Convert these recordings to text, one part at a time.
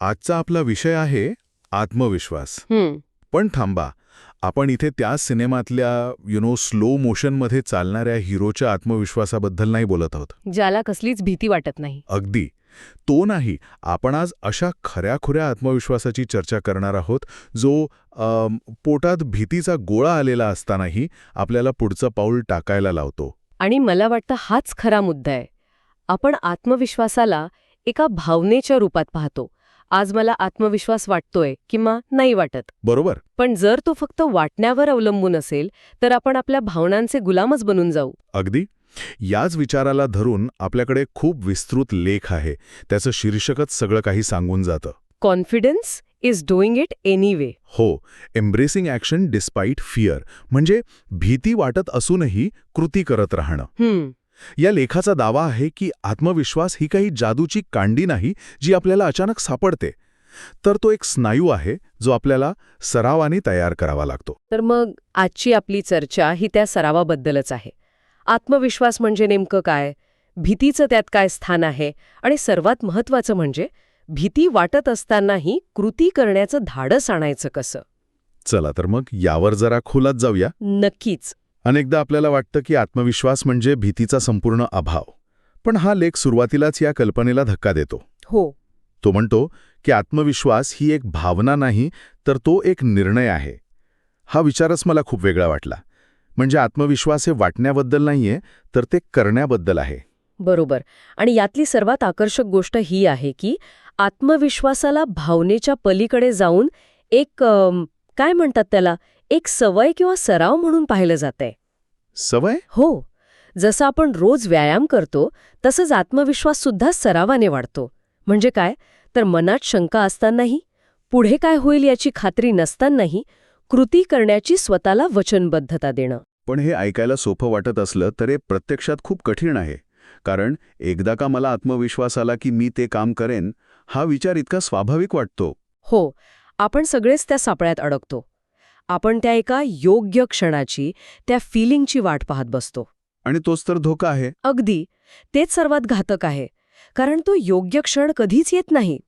आजचा आपला विषय आहे आत्मविश्वास. पण थांबा आपण इथे त्या सिनेमातल्या यु नो स्लो मोशनमध्ये चालणाऱ्या हिरोच्या आत्मविश्वासाबद्दल नाही बोलत आहोत. ज्याला कसलीच भीती वाटत नाही. अगदी. तो नाही. आपण आज अशा खऱ्याखुऱ्या आत्मविश्वासाची चर्चा करणार आहोत जो अम, पोटात भीतीचा गोळा आलेला असतानाही आपल्याला पुढचं पाऊल टाकायला लावतो. आणि मला वाटतं हाच खरा मुद्दा आहे. आपण आत्मविश्वासाला एका भावनेच्या रूपात पाहतो. आज मला आत्मविश्वास वाटतोय किंवा नाही वाटत. बरोबर. पण जर तो फक्त वाटण्यावर अवलंबून असेल तर आपण आपल्या भावनांचे गुलामच बनून जाऊ. अगदी. याच विचाराला धरून आपल्याकडे खूप विस्तृत लेख आहे. त्याचं शीर्षकच सगळं काही सांगून जातं. Confidence is doing it anyway हो एम्ब्रेसिंग ॲक्शन डिस्पाईट फिअर म्हणजे भीती वाटत असूनही कृती करत राहणं. या लेखाचा दावा आहे की आत्मविश्वास ही काही जादूची कांडी नाही जी आपल्याला अचानक सापडते. तर तो एक स्नायू आहे जो आपल्याला सरावाने तयार करावा लागतो. तर मग आजची आपली चर्चा ही त्या सरावाबद्दलच आहे. आत्मविश्वास म्हणजे नेमकं काय? भीतीचं त्यात काय स्थान आहे? आणि सर्वात महत्वाचं म्हणजे भीती वाटत असतानाही कृती करण्याचं धाडस आणायचं कसं? चला तर मग यावर जरा खोलात जाऊया. नक्कीच. अनेकदा आपल्याला वाटतं की आत्मविश्वास म्हणजे भीतीचा संपूर्ण अभाव. पण हा लेख सुरुवातीलाच या कल्पनेला धक्का देतो. हो. तो म्हणतो की आत्मविश्वास ही एक भावना नाही तर तो एक निर्णय आहे. हा विचारच मला खूप वेगळा वाटला. म्हणजे आत्मविश्वास हे वाटण्याबद्दल नाहीये तर ते करण्याबद्दल आहे. बरोबर. आणि यातली सर्वात आकर्षक गोष्ट ही आहे की आत्मविश्वासाला भावनेच्या पलीकडे जाऊन एक काय म्हणतात त्याला? एक सवय किंवा सराव म्हणून पाहिलं जातंय. सवय? हो. जसं आपण रोज व्यायाम करतो तसंच आत्मविश्वास सुद्धा सरावाने वाढतो. म्हणजे काय? तर मनात शंका असतानाही पुढे काय होईल याची खात्री नसतानाही कृती करण्याची स्वतःला वचनबद्धता देणं. पण हे ऐकायला सोपं वाटत असलं तर हे प्रत्यक्षात खूप कठीण आहे. कारण एकदा का मला आत्मविश्वास आला की मी ते काम करेन हा विचार इतका स्वाभाविक वाटतो. हो. आपण सगळेच त्या सापळ्यात अडकतो. आपण त्या एका योग्य क्षणाची त्या फिलिंगची वाट पाहत बसतो. आणि तोच तर धोका आहे. अगदी. तेच सर्वात घातक आहे. कारण तो योग्य क्षण कधीच येत नाही.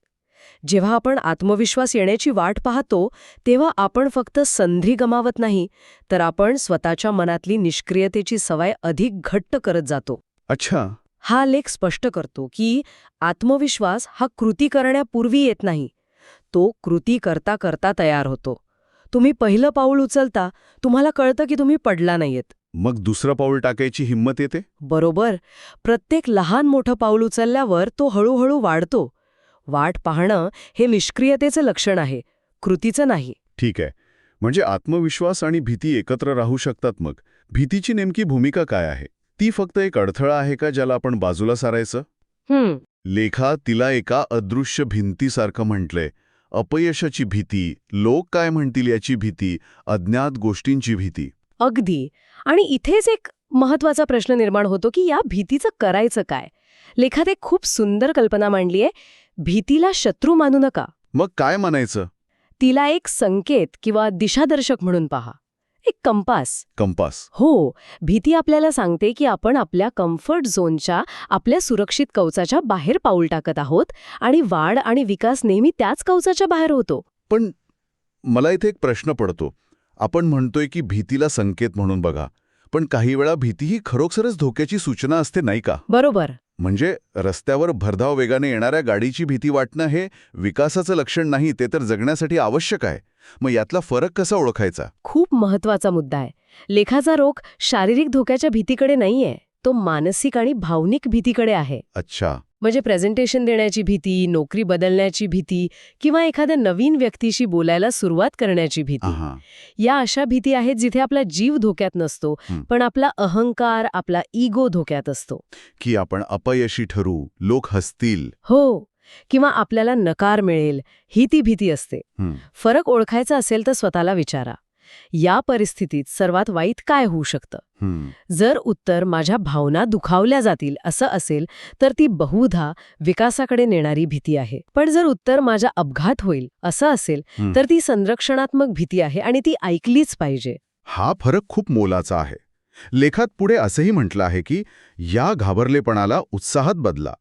जेव्हा आपण आत्मविश्वास येण्याची वाट पाहतो तेव्हा आपण फक्त संधी गमावत नाही तर आपण स्वतःच्या मनातली निष्क्रियतेची सवय अधिक घट्ट करत जातो. अच्छा. हा लेख स्पष्ट करतो की आत्मविश्वास हा कृती करण्यापूर्वी येत नाही. तो कृती करता करता तयार होतो. तुम्ही पहिलं पाऊल उचलता तुम्हाला कळतं की तुम्ही पडला नाहीयेत. मग दुसरं पाऊल टाकायची हिंमत येते? बरोबर. प्रत्येक लहान मोठं पाऊल उचलल्यावर तो हळूहळू वाढतो. वाट पाहणं हे निष्क्रियतेचं लक्षण आहे कृतीचं नाही. ठीक आहे. म्हणजे आत्मविश्वास आणि भीती एकत्र राहू शकतात मग. भीतीची नेमकी भूमिका काय आहे? ती फक्त एक अडथळा आहे का ज्याला आपण बाजूला सारायचं? लेखा तिला एका अदृश्य भिंतीसारखं म्हटलंय. अपयशाची भीती लोक काय म्हणतील याची भीती अज्ञात गोष्टींची भीती. अगदी. आणि इथेच एक महत्त्वाचा प्रश्न निर्माण होतो की या भीतीचं करायचं काय? लेखात एक खूप सुंदर कल्पना मांडली आहे भीतीला शत्रू मानू नका. मग काय म्हणायचं? तिला एक संकेत किंवा दिशादर्शक म्हणून पहा. एक कंपास. कंपास. हो भीती आपल्याला सांगते की आपण आपल्या कम्फर्ट झोनच्या आपल्या सुरक्षित कवचाच्या बाहेर पाऊल टाकत आहोत आणि वाढ आणि विकास नेहमी त्याच कवचाच्या बाहेर होतो. पण मला इथे एक प्रश्न पडतो. आपण म्हणतोय की भीतीला संकेत म्हणून बघा पण काही वेळा भीती ही खरोखरच धोक्याची सूचना असते नाही का? बरोबर. म्हणजे रस्त्यावर भरधाव वेगाने येणाऱ्या गाडीची भीती वाटणं हे विकासाचं लक्षण नाही ते तर जगण्यासाठी आवश्यक आहे. मग यातला फरक कसा ओळखायचा? खूप महत्त्वाचा मुद्दा आहे. लेखाचा रोग शारीरिक धोक्याच्या भीतीकडे नाहीये तो मानसिक आणि भावनिक भीतीकडे आहे. अच्छा. म्हणजे प्रेझेंटेशन देण्याची भीती नोकरी बदलण्याची भीती किंवा एखाद्या नवीन व्यक्तीशी बोलायला सुरुवात करण्याची भीती. या अशा भीती आहेत जिथे आपला जीव धोक्यात नसतो. पण आपला अहंकार आपला इगो धोक्यात असतो. की आपण अपयशी ठरू लोक हसतील. हो किंवा आपल्याला नकार मिळेल ही ती भीती असते. फरक ओळखायचा असेल तर स्वतःला विचारा. या परिस्थितीत सर्वात वाईट काय होऊ शकतं. जर उत्तर माझ्या भावना दुखावल्या जातील असं असेल तर ती बहुधा विकासाकडे नेणारी भीती आहे. पण जर उत्तर माझा अपघात होईल असं असेल. तर ती संरक्षणात्मक भीती आहे आणि ती ऐकलीच पाहिजे. हा फरक खूप मोलाचा आहे. लेखात पुढे असंही म्हटलं आहे की या घाबरलेपणाला उत्साहात बदला.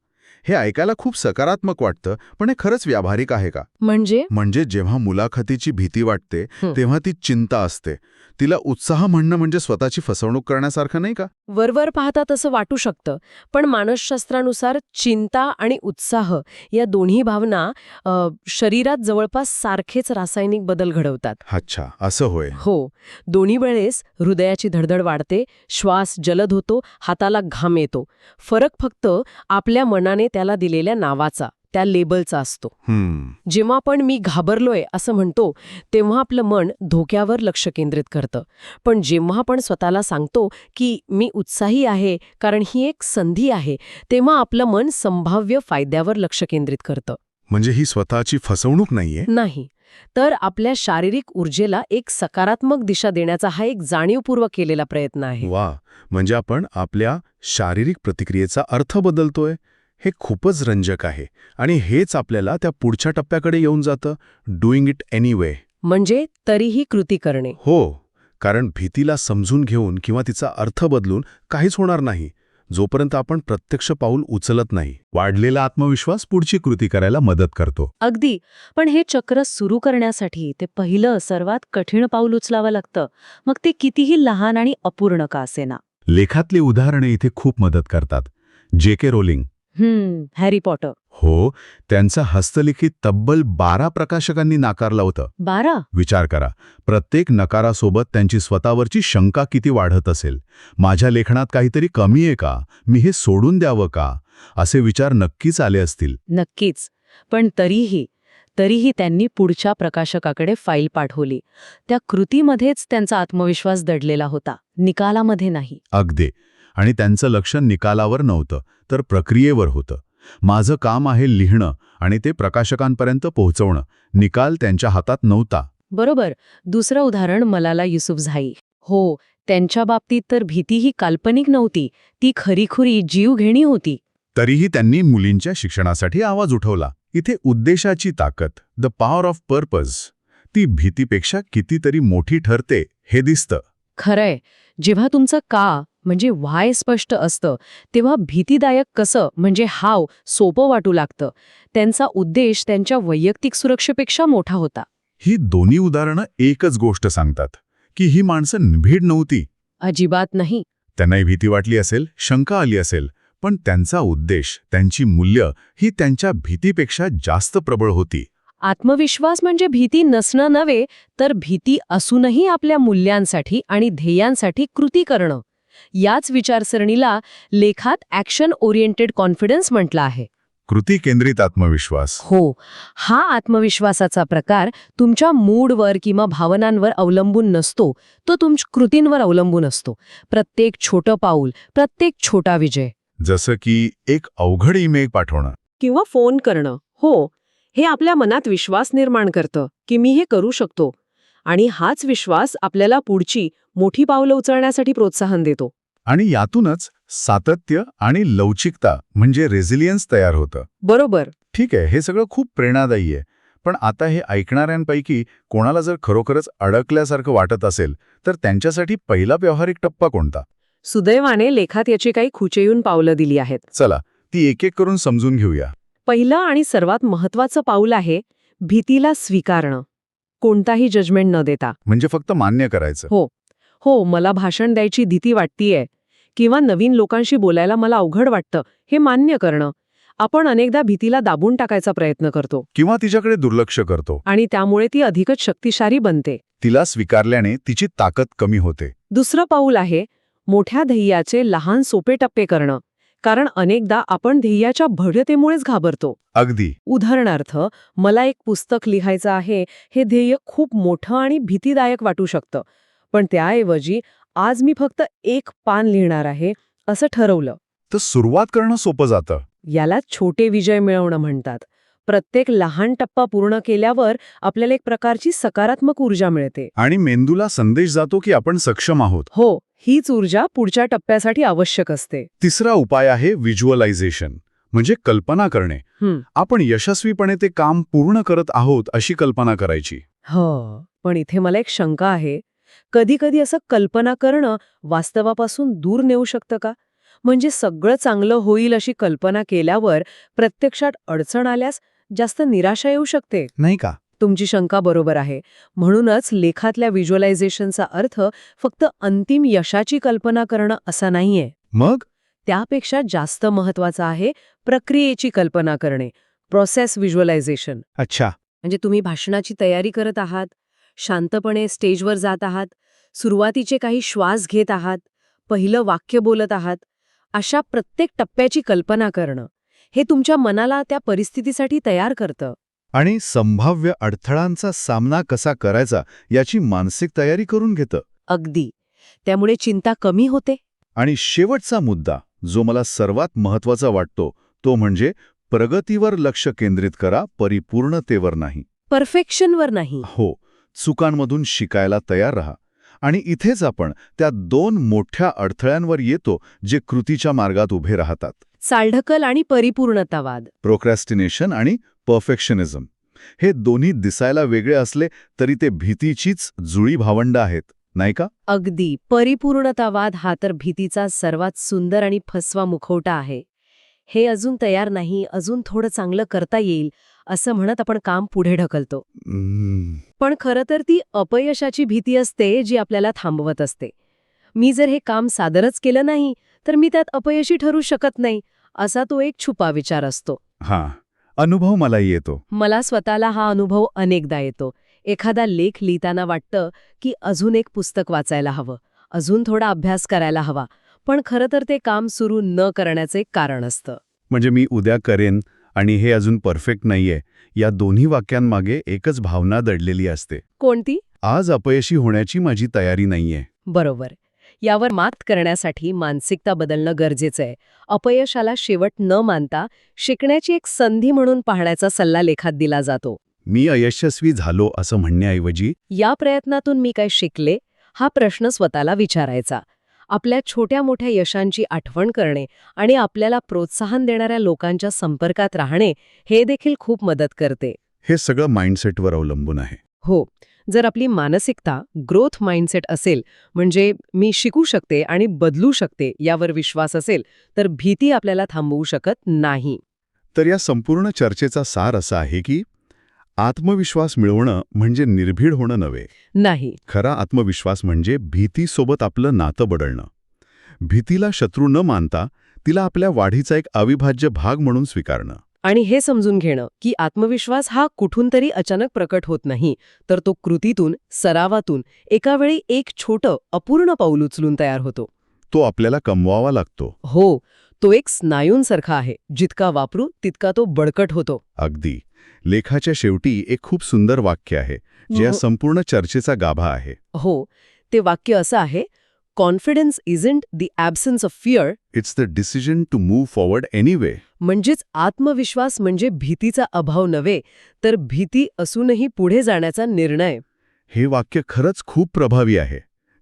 हे ऐकायला खूप सकारात्मक वाटतं पण हे खरंच व्यावहारिक आहे का? म्हणजे? म्हणजे जेव्हा मुलाखतीची भीती वाटते. तेव्हा ती चिंता असते. तिला उत्साह म्हणणं म्हणजे स्वतःची फसवणूक करण्यासारखं नाही का? वरवर पाहता तसं वाटू शकतं. पण मानसशास्त्रानुसार चिंता आणि उत्साह या दोन्ही भावना अ, शरीरात जवळपास सारखेच रासायनिक बदल घडवतात. अच्छा असं होय. हो. दोन्ही वेळेस हृदयाची धडधड वाढते श्वास जलद होतो हाताला घाम येतो. फरक फक्त आपल्या मनाने त्याला दिलेल्या नावाचा. त्या लेबलचा असतो. हम्म. जेव्हा आपण मी घाबरलोय असं म्हणतो तेव्हा आपलं मन धोक्यावर लक्ष केंद्रित करतं. पण जेव्हा आपण स्वतःला सांगतो की मी उत्साही आहे कारण ही एक संधी आहे तेव्हा आपलं मन संभाव्य फायद्यावर लक्ष केंद्रित करतं. म्हणजे ही स्वतःची फसवणूक नाहीये? नाही. तर आपल्या शारीरिक ऊर्जेला एक सकारात्मक दिशा देण्याचा हा एक जाणीवपूर्वक केलेला प्रयत्न आहे. वा म्हणजे आपण आपल्या शारीरिक प्रतिक्रियेचा अर्थ बदलतोय? हे खूपच रंजक आहे आणि हेच आपल्याला त्या पुढच्या टप्प्याकडे येऊन जातं डुईंग इट एनिवे म्हणजे तरीही कृती करणे. हो कारण भीतीला समजून घेऊन किंवा तिचा अर्थ बदलून काहीच होणार नाही जोपर्यंत आपण प्रत्यक्ष पाऊल उचलत नाही. वाढलेला आत्मविश्वास पुढची कृती करायला मदत करतो. अगदी पण हे चक्र सुरू करण्यासाठी ते पहिलं सर्वात कठीण पाऊल उचलावं लागतं. मग ते कितीही लहान आणि अपूर्ण का असेना. लेखातली उदाहरणे इथे खूप मदत करतात. जे के रोलिंग हॅरी पॉटर. हो त्यांचा हस्तलिखित तब्बल बारा प्रकाशकांनी नाकारलं होतं. बारा? विचार करा प्रत्येक नकारासोबत त्यांची स्वतःवरची शंका किती वाढत असेल? माझ्या लेखनात काहीतरी कमी आहे का? मी हे सोडून द्यावं का? असे विचार नक्कीच आले असतील. नक्कीच. पण तरीही तरीही त्यांनी पुढच्या प्रकाशकाकडे फाईल पाठवली. त्या कृतीमध्येच त्यांचा आत्मविश्वास दडलेला होता. निकालामध्ये नाही. अगदी. आणि त्यांचं लक्ष निकालावर नव्हतं तर प्रक्रियेवर होतं. माझं काम आहे लिहिणं आणि ते प्रकाशकांपर्यंत पोहोचवणं. निकाल त्यांच्या हातात नव्हता. बरोबर. दुसरं उदाहरण मलाला युसुफझाई हो त्यांच्या बाबतीत तर भीती ही काल्पनिक नव्हती. ती खरीखुरी जीवघेणी होती. तरीही त्यांनी मुलींच्या शिक्षणासाठी आवाज उठवला. इथे उद्देशाची ताकद द पॉवर ऑफ पर्पज ती भीतीपेक्षा कितीतरी मोठी ठरते हे दिसतं. खरंय. जेव्हा तुमचं का म्हणजे व्हाय स्पष्ट असतं तेव्हा भीतीदायक कसं म्हणजे हाव सोपं वाटू लागतं. त्यांचा उद्देश त्यांच्या वैयक्तिक सुरक्षेपेक्षा मोठा होता. ही दोन्ही उदाहरणं एकच गोष्ट सांगतात की ही माणसं निभीड नव्हती. अजिबात नाही. त्यांनाही भीती वाटली असेल शंका आली असेल पण त्यांचा उद्देश त्यांची मूल्य ही त्यांच्या भीतीपेक्षा जास्त प्रबळ होती. आत्मविश्वास म्हणजे भीती नसणं नव्हे तर भीती असूनही आपल्या मूल्यांसाठी आणि ध्येयांसाठी कृती करणं. याच विचारसरणीला लेखात ॲक्शन ओरिएंटेड कॉन्फिडन्स म्हटलं आहे. कृती केंद्रित आत्मविश्वास. हो हा आत्मविश्वासाचा प्रकार तुमच्या मूडवर किंवा भावनांवर अवलंबून नसतो तो तुमच्या कृतींवर अवलंबून असतो. प्रत्येक छोटं पाऊल प्रत्येक छोटा विजय. जसं की एक अवघड ईमेल पाठवणं. किंवा फोन करणं. हो हे आपल्या मनात विश्वास निर्माण करतं की मी हे करू शकतो. आणि हाच विश्वास आपल्याला पुढची मोठी पावलं उचलण्यासाठी प्रोत्साहन देतो. आणि यातूनच सातत्य आणि लवचिकता म्हणजे रेझिलियन्स तयार होतं. बरोबर. ठीक आहे हे सगळं खूप प्रेरणादायी आहे. पण आता हे ऐकणाऱ्यांपैकी कोणाला जर खरोखरच अडकल्यासारखं वाटत असेल तर त्यांच्यासाठी पहिला व्यावहारिक टप्पा कोणता? सुदैवाने लेखात याची काही खुचेयून पावलं दिली आहेत. चला ती एक एक करून समजून घेऊया. पहिलं आणि सर्वात महत्वाचं पाऊल आहे भीतीला स्वीकारणं. कोणताही जजमेंट न देता. म्हणजे फक्त मान्य करायचं. हो. मला भाषण द्यायची भीती वाटतीये. किंवा नवीन लोकांशी बोलायला मला अवघड वाटतं हे मान्य करणं. आपण अनेकदा भीतीला दाबून टाकायचा प्रयत्न करतो. किंवा तिच्याकडे दुर्लक्ष करतो. आणि त्यामुळे ती अधिकच शक्तिशाली बनते. तिला स्वीकारल्याने तिची ताकद कमी होते. दुसरं पाऊल आहे मोठ्या ध्येयाचे लहान सोपे टप्पे करणं. कारण अनेकदा आपण ध्येयाच्या भव्यतेमुळेच घाबरतो. अगदी. उदाहरणार्थ मला एक पुस्तक लिहायचं आहे हे ध्येय खूप मोठं आणि भीतीदायक वाटू शकतं. पण त्याऐवजी आज मी फक्त एक पान लिहिणार आहे असं ठरवलं. तर सुरुवात करणं सोपं जातं. याला छोटे विजय मिळवणं म्हणतात. प्रत्येक लहान टप्पा पूर्ण केल्यावर आपल्याला एक प्रकारची सकारात्मक ऊर्जा मिळते. आणि मेंदूला संदेश जातो की आपण सक्षम आहोत. हो हीच ऊर्जा पुढच्या टप्प्यासाठी आवश्यक असते. तिसरा उपाय आहे व्हिज्युअलायझेशन म्हणजे कल्पना करणे. हं. आपण यशस्वीपणे ते काम पूर्ण करत आहोत अशी कल्पना करायची. हो पण इथे मला एक शंका आहे. कधी कधी असं कल्पना करणं वास्तवापासून दूर नेऊ शकतं का? म्हणजे सगळं चांगलं होईल अशी कल्पना केल्यावर प्रत्यक्षात अडचण आल्यास जास्त निराशा येऊ शकते. नाही का? तुमची शंका बरोबर आहे. म्हणूनच लेखातल्या व्हिज्युअलायझेशनचा अर्थ फक्त अंतिम यशाची कल्पना करणं असा नाहीये. मग? त्यापेक्षा जास्त महत्वाचं आहे प्रक्रियेची कल्पना करणे. Process visualisation. अच्छा. म्हणजे तुम्ही भाषणाची तयारी करत आहात शांतपणे स्टेजवर जात आहात सुरुवातीचे काही श्वास घेत आहात पहिलं वाक्य बोलत आहात अशा प्रत्येक टप्प्याची कल्पना करणं. हे तुमच्या मनाला त्या परिस्थितीसाठी तयार करतं. आणि संभाव्य अडथळांचा सामना कसा करायचा याची मानसिक तयारी करून घेतं. अगदी. त्यामुळे चिंता कमी होते. आणि शेवटचा मुद्दा जो मला सर्वात महत्त्वाचा वाटतो तो म्हणजे प्रगतीवर लक्ष केंद्रित करा परिपूर्णतेवर नाही. परफेक्शनवर नाही. हो चुकांमधून शिकायला तयार रहा. आणि इथेच आपण त्या दोन मोठ्या अडथळ्यांवर येतो जे कृतीच्या मार्गात उभे राहतात. सालढकल आणि परिपूर्णतावाद. प्रोक्रॅस्टिनेशन आणि परफेक्शनिझम. हे दोन्ही दिसायला वेगळे असले तरी ते भीतीचीच जुळी भावंड आहेत नाही का? अगदी. परिपूर्णतावाद हा तर भीतीचा सर्वात सुंदर आणि फसवा मुखवटा आहे. हे अजून तयार नाही अजून थोडं चांगलं करता येईल असं म्हणत आपण काम पुढे ढकलतो. हम्म, पण खरं तर ती अपयशाची भीती असते जी आपल्याला थांबवत असते. मी जर हे काम सादरच केलं नाही तर मी त्यात अपयशी ठरू शकत नाही असा तो एक छुपा विचार असतो. हा. अनुभव मलाही येतो. मला स्वतःला हा अनुभव अनेकदा येतो. एखादा लेख लिहिताना वाटतं की अजून एक पुस्तक वाचायला हवं अजून थोडा अभ्यास करायला हवा पण खरं तर ते काम सुरू न करण्याचे कारण असतं. म्हणजे मी उद्या करेन आणि हे अजून परफेक्ट नाहीये या दोन्ही वाक्यांमागे एकच भावना दडलेली असते. कोणती? आज अपयशी होण्याची माझी तयारी नाहीये. बरोबर. यावर मात करण्यासाठी मानसिकता बदलणं गरजेचं आहे. अपयशाला शेवट न मानता शिकण्याची एक संधी म्हणून पाहण्याचा सल्ला लेखात दिला जातो. मी अयशस्वी झालो असं म्हणण्याऐवजी या प्रयत्नातून मी काय शिकले? हा प्रश्न स्वतःला विचारायचा. आपल्या छोट्या मोठ्या यशांची आठवण करणे आणि आपल्याला प्रोत्साहन देणाऱ्या लोकांच्या संपर्कात राहणे हे देखील खूप मदत करते. हे सगळं माइंडसेटवर अवलंबून आहे. हो. जर आपली मानसिकता ग्रोथ माइंडसेट असेल म्हणजे मी शिकू शकते आणि बदलू शकते यावर विश्वास असेल तर भीती आपल्याला थांबवू शकत नाही. तर या संपूर्ण चर्चेचा सार असा आहे की आत्मविश्वास मिळवणं म्हणजे निर्भीड होणं नव्हे. नाही. खरा आत्मविश्वास म्हणजे भीतीसोबत आपलं नातं बदलणं. भीतीला शत्रू न मानता तिला आपल्या वाढीचा एक अविभाज्य भाग म्हणून स्वीकारणं. आणि हे समजून घेणं की आत्मविश्वास हा कुठून तरी अचानक प्रकट होत नाही तर तो कृतीतून सरावातून एका वेळी एक छोटं अपूर्ण पाऊल उचलून तयार होतो. तो आपल्याला कमवावा लागतो. हो तो एक स्नायूंसारखा आहे जितका वापरू तितका तो बळकट होतो. अगदी. लेखाच्या शेवटी एक खूप सुंदर वाक्य आहे जे या हो. संपूर्ण चर्चेचा गाभा आहे. हो ते वाक्य असं आहे confidence isn't the absence of fear it's the decision to move forward anyway म्हणजेच आत्मविश्वास म्हणजे भीतीचा अभाव नव्हे तर भीती असूनही पुढे जाण्याचा निर्णय. हे वाक्य खरंच खूप प्रभावी आहे.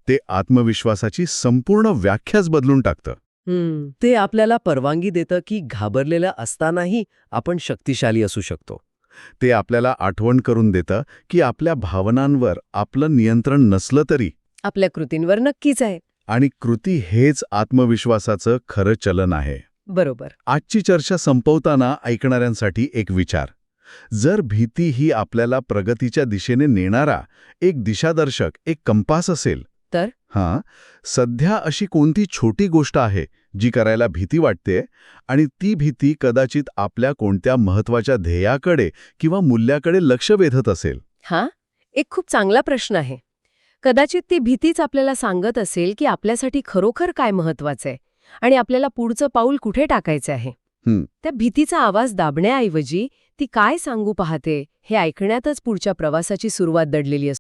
ते आत्मविश्वासाची संपूर्ण व्याख्याच बदलून टाकतं. ते आपल्याला परवानगी देतं की घाबरलेलं असतानाही आपण शक्तिशाली असू शकतो. ते आपल्याला आठवण करून देतं की आपल्या भावनांवर आपलं नियंत्रण नसलं तरी. आपल्या कृतींवर नक्कीच आहे. आणि कृती हेच आत्मविश्वासाचं खरं चलन आहे. बरोबर. आजची चर्चा संपवताना ऐकणाऱ्यांसाठी एक विचार. जर भीती ही आपल्याला प्रगतीच्या दिशेने नेणारा एक दिशादर्शक एक कंपास असेल तर? हां सध्या अशी कोणती छोटी गोष्ट आहे जी करायला भीती वाटते आणि ती भीती कदाचित आपल्या कोणत्या महत्त्वाच्या ध्येयाकडे किंवा मूल्याकडे लक्ष वेधत असेल? हा एक खूप चांगला प्रश्न आहे. कदाचित ती भीतीच आपल्याला सांगत असेल की आपल्यासाठी खरोखर काय महत्वाचं आहे आणि आपल्याला पुढचं पाऊल कुठे टाकायचं आहे हं. त्या भीतीचा आवाज दाबण्याऐवजी ती काय सांगू पाहते हे ऐकण्यातच पुढच्या प्रवासाची सुरुवात दडलेली असते